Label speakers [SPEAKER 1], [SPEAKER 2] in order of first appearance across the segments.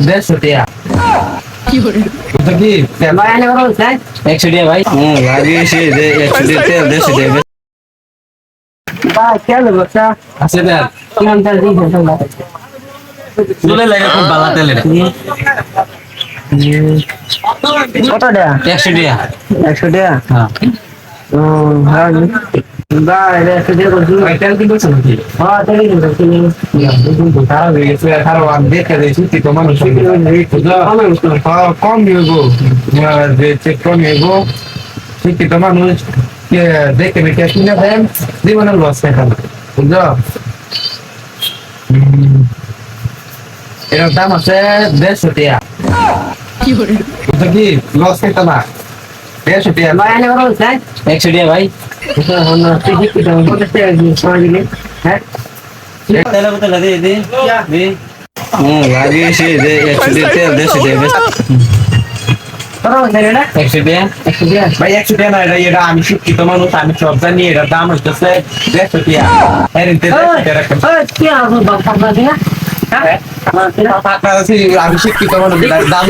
[SPEAKER 1] দেড়শো টাকা?
[SPEAKER 2] একশো টাকা। ভাই হ্যাঁ লাগিয়েছি একশো টাকা? দেড়শো টাকা
[SPEAKER 3] কত টাকা
[SPEAKER 2] একশো টাকা
[SPEAKER 3] একশো টাকা
[SPEAKER 2] হ্যাঁ
[SPEAKER 3] হ্যাঁ হ্যাঁ
[SPEAKER 1] হয়ে কম শিক্ষিত মানুষ। দেখে দেখে কিনে দেন জীবনের লস দেখান বুঝলো। এটার দাম আছে দেড়শো এটা কি? লস খেতে না? দেড়শো টাকা
[SPEAKER 2] একশো টাকা ভাই
[SPEAKER 3] হ্যাঁ
[SPEAKER 2] লাগিয়েছি একশো টাকা দেড়শো টাকা একশো
[SPEAKER 3] একশো
[SPEAKER 1] ভাই একশো টাকা না এটা আমি শিক্ষিত মানুষ আমি সব জানি এটার দাম হচ্ছে আমি শিক্ষিত মানুষ দাম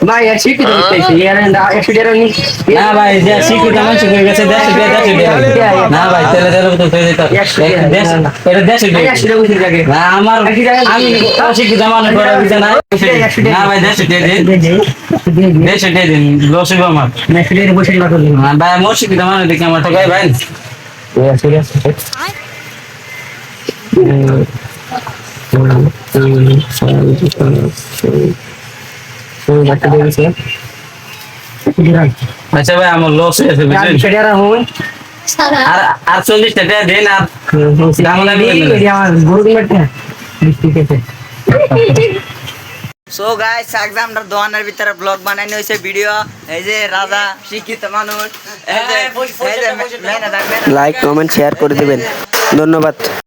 [SPEAKER 3] তো আর ভাই আর শিক্ষিত বুঝতেছি এর একশো টাকা নি
[SPEAKER 2] না ভাই যে শিক্ষিত মানুষ হয়ে গেছে দেড়শো টাকা দেড়শো টাকা না ভাই তেলে বোতল তেল দিতে
[SPEAKER 3] একশো টাকা।
[SPEAKER 2] এটা দেড়শো টাকা
[SPEAKER 3] একশো টাকা বুঝতে লাগে
[SPEAKER 2] না আমার আমি অশিক্ষিত মানুষ করার বিষয় না না ভাই দেড়শো টাকা দিন
[SPEAKER 3] দিয়ে দে দিয়ে দে
[SPEAKER 2] দেড়শো টাকা দিন লস হইব আমার
[SPEAKER 3] একশো টাকা বসে দিবা করলি
[SPEAKER 2] না, ভাই আমি অশিক্ষিত মানুষ দেখি আমার ঠকাই ভাই আচ্ছা ভাই আমার লস হয়েছে বুঝলেন? আর আর চল্লিশ টাকা দিন আর
[SPEAKER 4] সো গাইস আমরা দোকানের ভিতরে ব্লগ বানানো হয়েছে ভিডিও এই যে রাজা শিক্ষিত মানুষ।
[SPEAKER 5] লাইক কমেন্ট শেয়ার করে দিবেন। ধন্যবাদ।